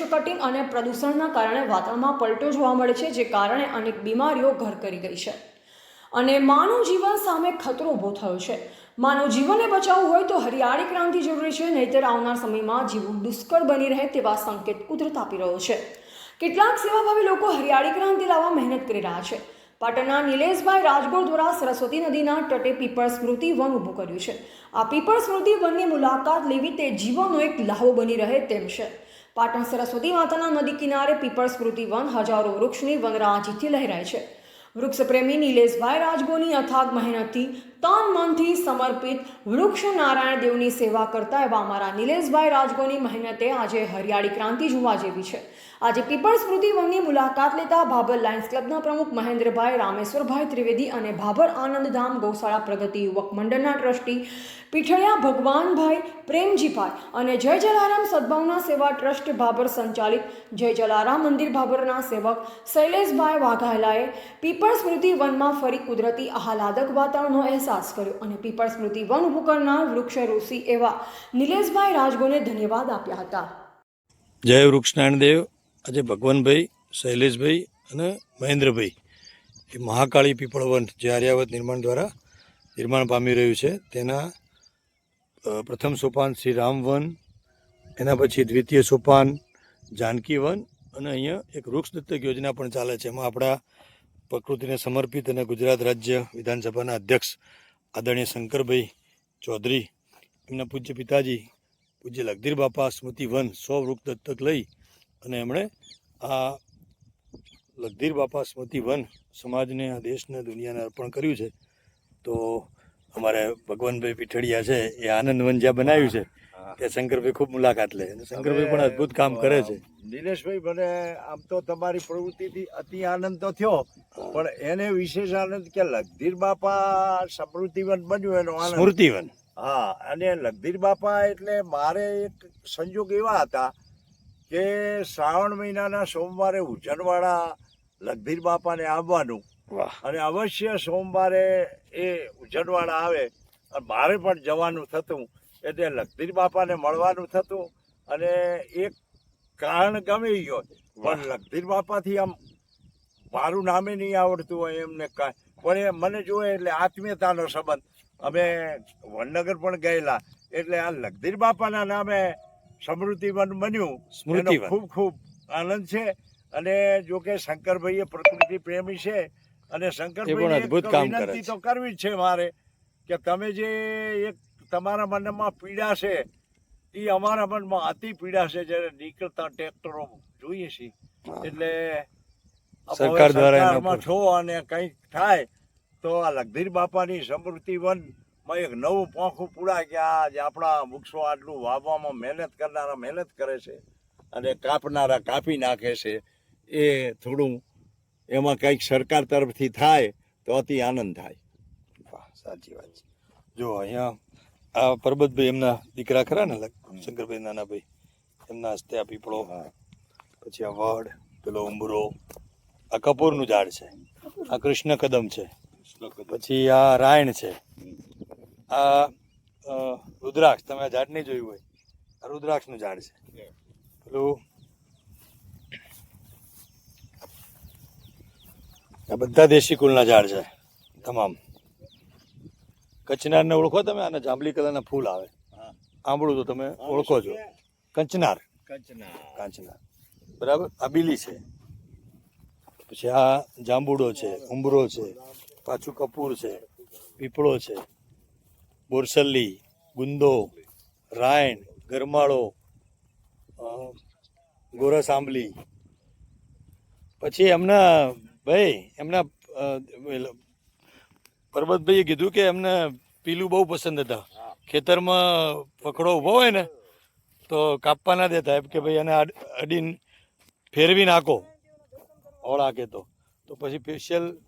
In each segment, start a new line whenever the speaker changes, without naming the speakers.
વૃક્ષ કટિંગ અને પ્રદૂષણના કારણે વાતાવરણમાં પલટો જોવા મળે છે, જે કારણે અનેક બીમારીઓ ઘર કરી ગઈ છે. અને માનવ જીવન સામે ખતરો ઊભો થયો છે. માનવ જીવનને બચાવવું હોય તો હરિયાળી ક્રાંતિ જરૂરી છે, નહીંતર આવનાર સમયમાં જીવન દુષ્કળ બની રહે તેવા સંકેત કુદરત આપી રહ્યો છે. કેટલાક સેવાભાવી લોકો હરિયાળી ક્રાંતિ લાવવા મહેનત કરી રહ્યા છે. પાટણના નિલેશભાઈ રાજગોર દ્વારા સરસ્વતી નદીના તટે પીપળ સ્મૃતિ વન ઊભું કર્યું છે. આ પીપળ સ્મૃતિ વનની મુલાકાત લેવી તે જીવનનો એક લહાવો બની રહે તેમ છે. પાટણ સરસ્વતી માતાના નદી કિનારે પીપળ સ્મૃતિ વન હજારો વૃક્ષની વનરાજીથી લહેરાય છે. વૃક્ષપ્રેમી નિલેશભાઈ રાજગોની અથાગ મહેનતથી તન મનથી સમર્પિત વૃક્ષ નારાયણ દેવની સેવા કરતા એવા અમારા નિલેશભાઈ રાજગોની મહેનતે આજે હરિયાળી ક્રાંતિ જોવા જેવી છે. આજે પીપળ સ્મૃતિ વનની મુલાકાત લેતા ભાભર લાયન્સ ક્લબના પ્રમુખ મહેન્દ્રભાઈ રામેશ્વરભાઈ ત્રિવેદી અને ભાભર આનંદધામ ગૌશાળા પ્રગતિ યુવક મંડળના ટ્રસ્ટી પીઠળિયા ભગવાનભાઈ પ્રેમજીભાઈ અને જય જલારામ સદભાવના સેવા ટ્રસ્ટ ભાભર સંચાલિત જય જલારામ મંદિર ભાભરના સેવક શૈલેષભાઈ વાઘાલાએ પીપળ સ્મૃતિ વનમાં ફરી કુદરતી આહલાદક વાતાવરણનો અહેસાસ કર્યો અને પીપળ સ્મૃતિ વન ઊભું વૃક્ષ ઋષિ એવા નિલેશભાઈ રાજગોને ધન્યવાદ આપ્યા હતા.
જય વૃક્ષનારાયણ દેવ. આજે ભગવાનભાઈ, શૈલેષભાઈ અને મહેન્દ્રભાઈ એ મહાકાળી પીપળ વન જે આર્યાવત નિર્માણ દ્વારા નિર્માણ પામી રહ્યું છે. તેના પ્રથમ સોપાન શ્રી રામ વન, એના પછી દ્વિતીય સોપાન જાનકી વન અને અહીંયા એક વૃક્ષ દત્તક યોજના પણ ચાલે છે. એમાં આપણા પ્રકૃતિને સમર્પિત અને ગુજરાત રાજ્ય વિધાનસભાના અધ્યક્ષ આદરણીય શંકરભાઈ ચૌધરી, એમના પૂજ્ય પિતાજી, પૂજ્ય લગધીર બાપા, સ્મૃતિ વન સો વૃક્ષ દત્તક લઈ અને એમણે આ લગધીર બાપા, સ્મૃતિ વન સમાજને, આ દેશને, દુનિયાને અર્પણ કર્યું છે. તો અમારે ભગવાનભાઈ પીઠડિયા છે, એ આનંદવન જ્યાં બનાવ્યું છે ત્યાં શંકરભાઈ ખૂબ મુલાકાત લે અને શંકરભાઈ પણ અદ્ભુત કામ કરે છે.
નિલેશભાઈ મને આમ તો તમારી પ્રવૃત્તિથી અતિ આનંદ તો થયો પણ એને વિશેષ આનંદ કે લગધીર બાપા સમૃદ્ધિવન બન્યું એનો આનંદ.
સ્મૃતિવન.
હા અને લગધીર બાપા એટલે મારે એક સંજોગ એવા હતા કે શ્રાવણ મહિનાના સોમવારે ઉજનવાળા લગધીર બાપાને આવવાનું. અને અવશ્ય સોમવારે એ ઉજનવાળા આવે. અને મારે પણ જવાનું થતું. એટલે લખધીર બાપાને મળવાનું થતું અને એક કારણ ગમે ગયો પણ લખધીર બાપાથી આમ મારું નામે નહીં આવડતું હોય એમને કાંઈ. પણ એ મને જોવે એટલે આત્મીયતાનો સંબંધ. અમે વડનગર પણ ગયેલા. એટલે આ લગધીર બાપાના નામે સમૃદ્ધિવન બન્યું.
સ્મૃતિવન.
ખૂબ ખૂબ આનંદ છે. અને જો કે શંકરભાઈ એ પ્રકૃતિ પ્રેમી છે. અને શંકરભાઈ વિનંતી તો કરવી જ છે મારે કે તમે જે એક તમારા મનમાં પીડા છે એ અમારા મનમાં અતિ પીડા છે જ્યારે નીકળતા ટ્રેક્ટરો જોઈએ છીએ. એટલે
સરકાર દ્વારા
છો અને કંઈક થાય તો આ લગધીર બાપાની સમૃદ્ધિ વનમાં એક નવું પોંખું પૂરા કે આ જે આપણા વૃક્ષો આટલું વાવવામાં મહેનત કરનારા મહેનત કરે છે અને કાપનારા કાપી નાખે છે એ થોડું એમાં કંઈક સરકાર તરફથી થાય તો અતિ આનંદ થાય.
વાહ સાચી વાત છે. જો અહીંયા આ પરબતભાઈ એમના દીકરા ખરા ને શંકરભાઈ નાનાભાઈ. એમના હસ્તે આ પીપળો, પછી આ વડ, પેલો ઉંબરો. આ કપૂરનું ઝાડ છે. આ કૃષ્ણ કદમ છે. પછી આ રાયણ છે. આ રુદ્રાક્ષ, તમે આ ઝાડ નહીં જોયું હોય. આ રુદ્રાક્ષનું ઝાડ છે. પેલું આ બધા દેશી કુલના ઝાડ છે. તમામ. કચનારને ઓળખો તમે? આને જાંબલી કલરના ફૂલ આવે. આંબળું તો તમે ઓળખો છો. કંચનાર. કંચનાર. બરાબર? આબીલી છે. પછી આ જાંબુડો છે ઉંબરો છે પાછું કપૂર છે પીપળો છે બોરસલ્લી ગુંદો રાયણ ગરમાળો ગોરસ આંબલી પછી એમના ભાઈ એમના પરબતભાઈએ કીધું કે એમને પીલું બહુ પસંદ હતા. ખેતરમાં પકડો ઊભો હોય ને તો કાપવા ના દેતા એમ કે ભાઈ એને અડ- અડીને ફેરવી નાખો. ઓળા કે તો. તો પછી સ્પેશિયલ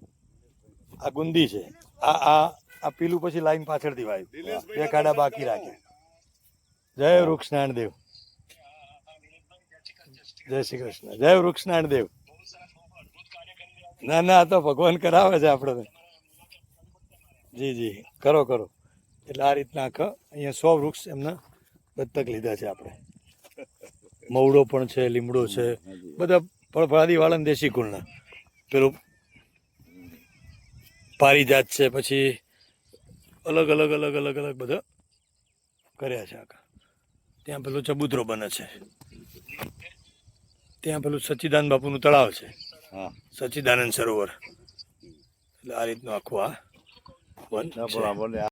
આ ગુંદી છે. આ આ આ પીલું પછી લાઈન પાછળથી વાય. બે કાડા બાકી રાખે જય વૃક્ષનારાયણ દેવ જય શ્રી કૃષ્ણ. જય વૃક્ષનારાયણ દેવ ના ના આ તો ભગવાન કરાવે છે આપણે જી જી. કરો કરો. એટલે આ રીતના આખા અહીંયા સો વૃક્ષ એમના દત્તક લીધા છે આપણે. મવડો પણ છે લીમડો છે. બધા ફળફળાદી વાળા દેશી કુળના. પેલું પારિજાત છે પછી અલગ અલગ અલગ અલગ અલગ બધા કર્યા છે આખા. ત્યાં પેલો ચબૂતરો બને છે. ત્યાં પેલું સચ્ચિદાનંદ બાપુનું તળાવ છે.
હા.
સચ્ચિદાનંદ સરોવર. એટલે આ રીતનું આખું આ What? Number
one, yeah.